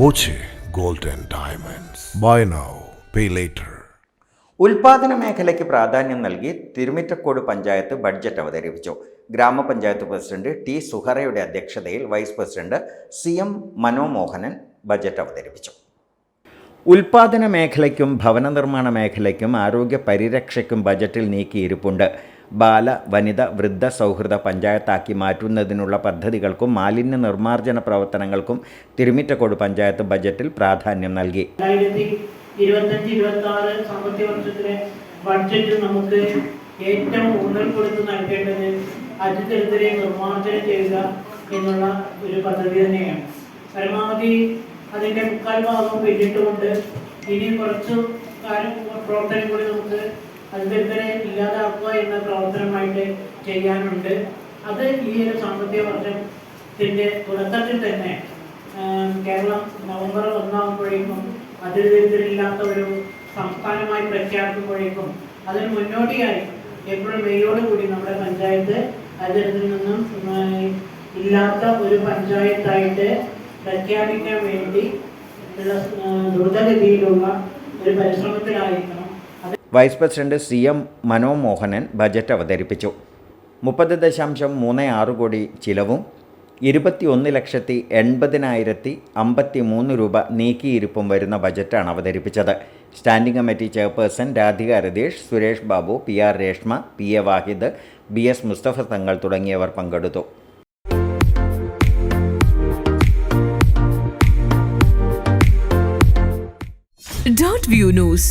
Boche gold and diamonds. Buy now pay later ഉൽപാദന മേഖലയ്ക്ക് പ്രാധാന്യം നൽകി തിരുമിറ്റക്കോട് പഞ്ചായത്ത് ബഡ്ജറ്റ് അവതരിപ്പിച്ചു. ഗ്രാമപഞ്ചായത്ത് പ്രസിഡന്റ് ടി സുഹറയുടെ അധ്യക്ഷതയിൽ vice president C M Manomohanan budget അവതരിപ്പിച്ചു. ഉൽപാദന മേഖലയ്ക്കും ഭവന നിർമ്മാണ മേഖലയ്ക്കും ആരോഗ്യ പരിരക്ഷയ്ക്കും ബജറ്റിൽ നീക്കിയിരിപ്പുണ്ട്. ബാല വനിത വൃദ്ധ സൗഹൃദ പഞ്ചായത്താക്കി മാറ്റുന്നതിനുള്ള പദ്ധതികൾക്കും മാലിന്യ നിർമ്മാർജന പ്രവർത്തനങ്ങൾക്കും തിരുമിറ്റക്കോട് പഞ്ചായത്ത് ബജറ്റിൽ പ്രാധാന്യം നൽകി. ഇരുപത്തഞ്ച് ഇരുപത്തി ആറ് സാമ്പത്തിക വർഷത്തിലെ ബഡ്ജറ്റ് നമുക്ക് ഏറ്റവും ഊന്നൽ കൊടുത്ത് നൽകേണ്ടത് അതിദരിദ്രരെ നിർമ്മാർജനം ചെയ്യുക എന്നുള്ള ഒരു പദ്ധതി തന്നെയാണ്. പരമാവധി അതിന്റെ മുക്കാൽ ഭാഗം പിന്നിട്ടുകൊണ്ട് ഇനി കുറച്ച് കാര്യം പ്രവർത്തനം കൂടി നമുക്ക് അതിദരിദ്രരെ ഇല്ലാതാക്കുക എന്ന പ്രവർത്തനമായിട്ട് ചെയ്യാനുണ്ട്. അത് ഈ ഒരു സാമ്പത്തിക വർഷത്തിന്റെ തുടക്കത്തിൽ തന്നെ കേരളം നവംബർ ഒന്നാകുമ്പോഴേക്കും അതിരുതരില്ലാത്ത ഒരു സംസ്ഥാനമായി പ്രഖ്യാപിക്കുമ്പോഴേക്കും അതിന് മുന്നോടിയായി ഏപ്രിൽ മെയ്യോട് കൂടി നമ്മുടെ പഞ്ചായത്ത് അതിൽ നിന്നും ഇല്ലാത്ത ഒരു പഞ്ചായത്തായിട്ട് പ്രഖ്യാപിക്കാൻ വേണ്ടി ദ്രുതഗതിയിലുള്ള ഒരു പരിശ്രമത്തിലായിരിക്കണം. Vice president C M Manomohanan budget അവതരിപ്പിച്ചു. മുപ്പത് ദശാംശം മൂന്ന് ആറ് കോടി ചിലവും ഇരുപത്തിയൊന്ന് ലക്ഷത്തി എൺപതിനായിരത്തി അമ്പത്തി മൂന്ന് രൂപ നീക്കിയിരിപ്പും വരുന്ന ബജറ്റാണ് അവതരിപ്പിച്ചത്. Standing committee chairperson Radhika Ratheesh Suresh Babu P R Reshma P A Vahid B S Musthafa Thangal തുടങ്ങിയവർ പങ്കെടുത്തു. Dot view news